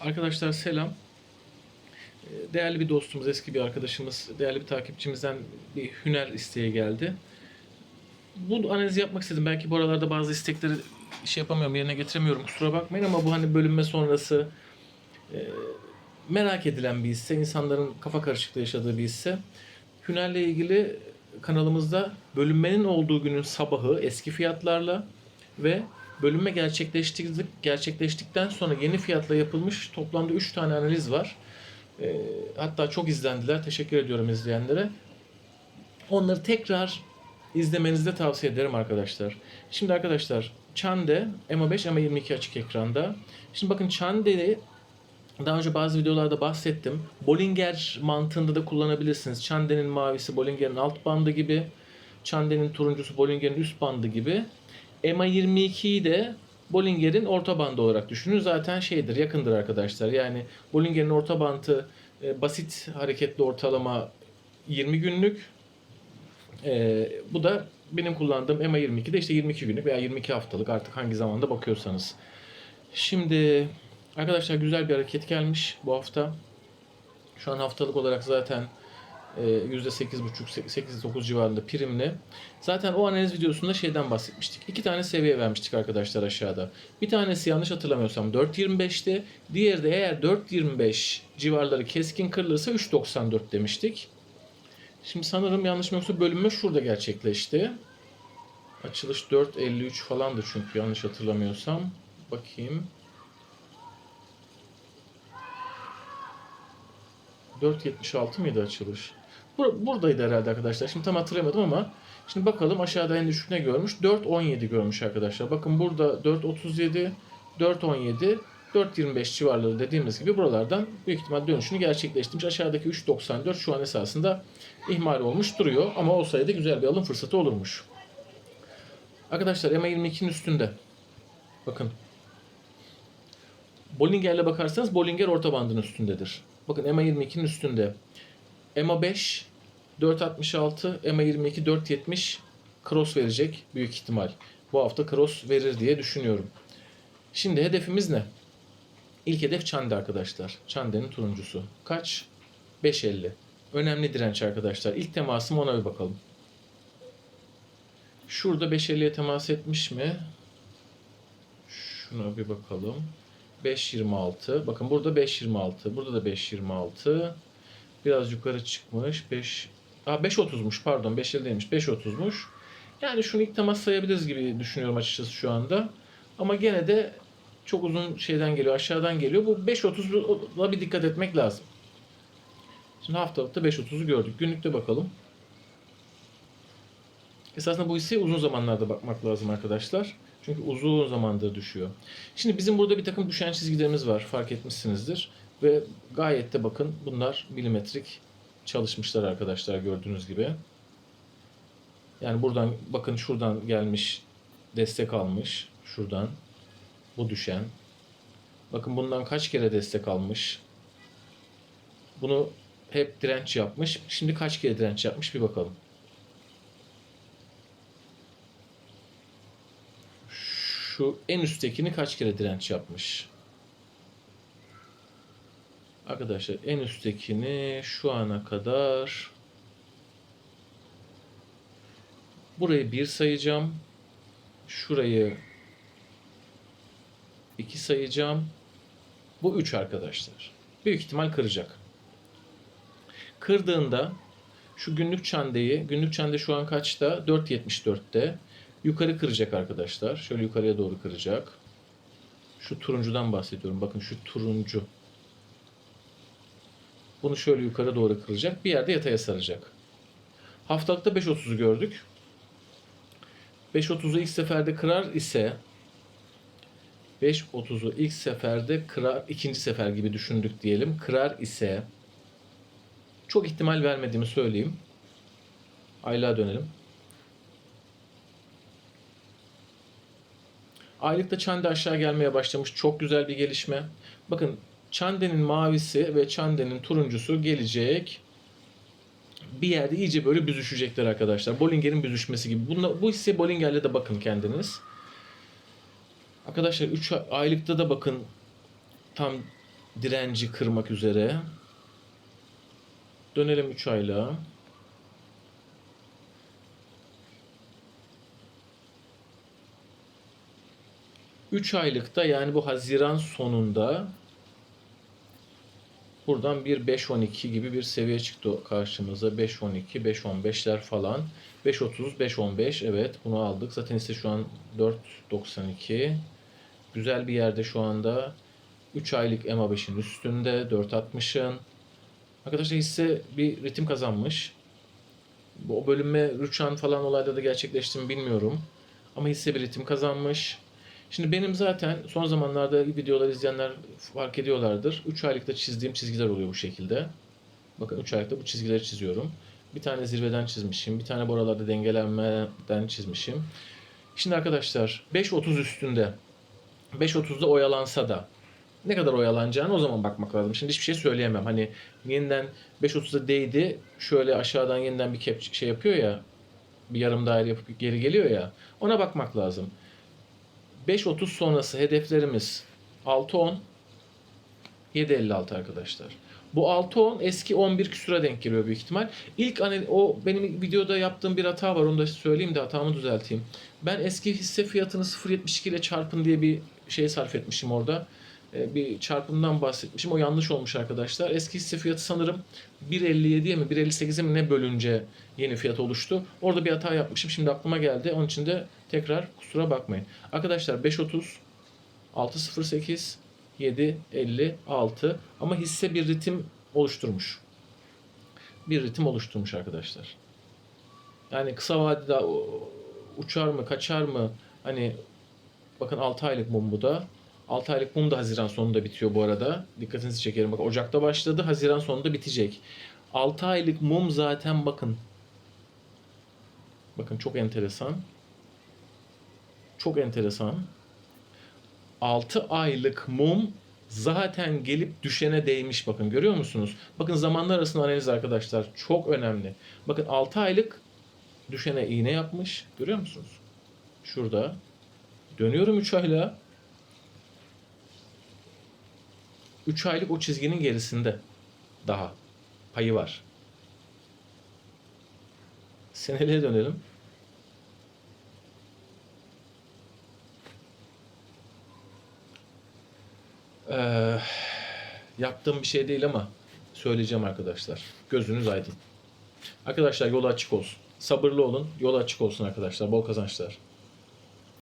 Arkadaşlar selam. Ee, Değerli bir dostumuz, eski bir arkadaşımız, değerli bir takipçimizden bir hüner isteğe geldi. Bu analizi yapmak istedim. Belki bu aralarda bazı istekleri şey yapamıyorum, yerine getiremiyorum. Kusura bakmayın ama bu hani bölünme sonrası e, merak edilen bir hisse, insanların kafa karışıklığı yaşadığı bir hisse. Hünerle ilgili kanalımızda bölünmenin olduğu günün sabahı eski fiyatlarla ve bölünme gerçekleştik, gerçekleştikten sonra yeni fiyatla yapılmış toplamda 3 tane analiz var. Ee, hatta çok izlendiler. Teşekkür ediyorum izleyenlere. Onları tekrar izlemenizi de tavsiye ederim arkadaşlar. Şimdi arkadaşlar Çande MA5 MA22 açık ekranda. Şimdi bakın Çande'yi daha önce bazı videolarda bahsettim. Bollinger mantığında da kullanabilirsiniz. Çande'nin mavisi Bollinger'in alt bandı gibi. Çande'nin turuncusu Bollinger'in üst bandı gibi. MA22'yi de Bollinger'in orta bandı olarak düşünün. Zaten şeydir, yakındır arkadaşlar. Yani Bollinger'in orta bandı e, basit hareketli ortalama 20 günlük. E, bu da benim kullandığım MA22'de işte 22 günlük veya 22 haftalık artık hangi zamanda bakıyorsanız. Şimdi arkadaşlar güzel bir hareket gelmiş bu hafta. Şu an haftalık olarak zaten %8,5-8-9 civarında primli. Zaten o analiz videosunda şeyden bahsetmiştik. İki tane seviye vermiştik arkadaşlar aşağıda. Bir tanesi yanlış hatırlamıyorsam 4.25'ti. Diğeri de eğer 4.25 civarları keskin kırılırsa 3.94 demiştik. Şimdi sanırım yanlış mı yoksa bölünme şurada gerçekleşti. Açılış 4.53 falandı çünkü yanlış hatırlamıyorsam. Bakayım. 4.76 mıydı açılış? Bur- buradaydı herhalde arkadaşlar. Şimdi tam hatırlayamadım ama şimdi bakalım aşağıda en düşük ne görmüş? 4.17 görmüş arkadaşlar. Bakın burada 4.37, 4.17, 4.25 civarları dediğimiz gibi buralardan büyük ihtimal dönüşünü gerçekleştirmiş. Aşağıdaki 3.94 şu an esasında ihmal olmuş duruyor ama olsaydı güzel bir alım fırsatı olurmuş. Arkadaşlar MA22'nin üstünde. Bakın. Bollinger'le bakarsanız Bollinger orta bandın üstündedir. Bakın MA22'nin üstünde. MA5 4.66, MA22 4.70 cross verecek büyük ihtimal. Bu hafta cross verir diye düşünüyorum. Şimdi hedefimiz ne? İlk hedef Çande arkadaşlar. Çande'nin turuncusu. Kaç? 5.50. Önemli direnç arkadaşlar. İlk temasım ona bir bakalım. Şurada 5.50'ye temas etmiş mi? Şuna bir bakalım. 5.26. Bakın burada 5.26. Burada da 5.26. Biraz yukarı çıkmış. 5 Aa 5.30'muş pardon 5.50 değilmiş. 5.30'muş. Yani şunu ilk temas sayabiliriz gibi düşünüyorum açıkçası şu anda. Ama gene de çok uzun şeyden geliyor, aşağıdan geliyor. Bu 5.30'la bir dikkat etmek lazım. Şimdi haftalıkta 5.30'u gördük. Günlükte bakalım. Esasında bu hisseye uzun zamanlarda bakmak lazım arkadaşlar. Çünkü uzun zamandır düşüyor. Şimdi bizim burada bir takım düşen çizgilerimiz var. Fark etmişsinizdir. Ve gayet de bakın bunlar milimetrik çalışmışlar arkadaşlar gördüğünüz gibi. Yani buradan bakın şuradan gelmiş destek almış. Şuradan. Bu düşen. Bakın bundan kaç kere destek almış. Bunu hep direnç yapmış. Şimdi kaç kere direnç yapmış bir bakalım. Şu en üsttekini kaç kere direnç yapmış? Arkadaşlar en üsttekini şu ana kadar burayı bir sayacağım. Şurayı 2 sayacağım. Bu 3 arkadaşlar. Büyük ihtimal kıracak. Kırdığında şu günlük çandeyi, günlük çande şu an kaçta? 4.74'te. Yukarı kıracak arkadaşlar. Şöyle yukarıya doğru kıracak. Şu turuncudan bahsediyorum. Bakın şu turuncu. Bunu şöyle yukarı doğru kıracak. Bir yerde yataya saracak. Haftalıkta 5.30'u gördük. 5.30'u ilk seferde kırar ise 5.30'u ilk seferde kırar, ikinci sefer gibi düşündük diyelim. Kırar ise çok ihtimal vermediğimi söyleyeyim. Aylığa dönelim. Aylıkta Çande aşağı gelmeye başlamış. Çok güzel bir gelişme. Bakın Çande'nin mavisi ve Çande'nin turuncusu gelecek. Bir yerde iyice böyle büzüşecekler arkadaşlar. Bollinger'in büzüşmesi gibi. Bunda, bu hisse Bollinger'le de bakın kendiniz. Arkadaşlar 3 aylıkta da bakın tam direnci kırmak üzere. Dönelim 3 aylığa. Üç aylıkta yani bu Haziran sonunda buradan bir 5.12 gibi bir seviye çıktı karşımıza. 5.12, 5.15'ler falan. 5.30, 5.15 evet bunu aldık. Zaten ise şu an 4.92. Güzel bir yerde şu anda. 3 aylık EMA 5'in üstünde 4.60'ın. Arkadaşlar hisse bir ritim kazanmış. O bölünme rüçhan falan olayda da gerçekleşti mi bilmiyorum. Ama hisse bir ritim kazanmış. Şimdi benim zaten son zamanlarda videolar izleyenler fark ediyorlardır. 3 aylıkta çizdiğim çizgiler oluyor bu şekilde. Bakın 3 aylıkta bu çizgileri çiziyorum. Bir tane zirveden çizmişim. Bir tane buralarda dengelenmeden çizmişim. Şimdi arkadaşlar 5.30 üstünde 5.30'da oyalansa da ne kadar oyalanacağını o zaman bakmak lazım. Şimdi hiçbir şey söyleyemem. Hani yeniden 5.30'da değdi. Şöyle aşağıdan yeniden bir kep şey yapıyor ya. Bir yarım daire yapıp geri geliyor ya. Ona bakmak lazım. 5.30 sonrası hedeflerimiz 6.10 7.56 arkadaşlar. Bu 6.10 eski 11 küsura denk geliyor büyük ihtimal. İlk hani o benim videoda yaptığım bir hata var onu da söyleyeyim de hatamı düzelteyim. Ben eski hisse fiyatını 0.72 ile çarpın diye bir şey sarf etmişim orada. Ee, Bir çarpımdan bahsetmişim. O yanlış olmuş arkadaşlar. Eski hisse fiyatı sanırım 1.57'ye mi 1.58'e mi ne bölünce yeni fiyat oluştu. Orada bir hata yapmışım. Şimdi aklıma geldi. Onun için de tekrar kusura bakmayın. Arkadaşlar 5.30 6.08 7.56 ama hisse bir ritim oluşturmuş. Bir ritim oluşturmuş arkadaşlar. Yani kısa vadede uçar mı, kaçar mı? Hani bakın 6 aylık mum bu da. 6 aylık mum da Haziran sonunda bitiyor bu arada. Dikkatinizi çekerim. Bak Ocak'ta başladı, Haziran sonunda bitecek. 6 aylık mum zaten bakın. Bakın çok enteresan. Çok enteresan. 6 aylık mum zaten gelip düşene değmiş bakın görüyor musunuz? Bakın zamanlar arasında analiz arkadaşlar çok önemli. Bakın 6 aylık düşene iğne yapmış. Görüyor musunuz? Şurada. Dönüyorum 3 aylığa. 3 aylık o çizginin gerisinde daha payı var. Seneliğe dönelim. Ee, yaptığım bir şey değil ama söyleyeceğim arkadaşlar. Gözünüz aydın. Arkadaşlar yolu açık olsun. Sabırlı olun. Yolu açık olsun arkadaşlar. Bol kazançlar.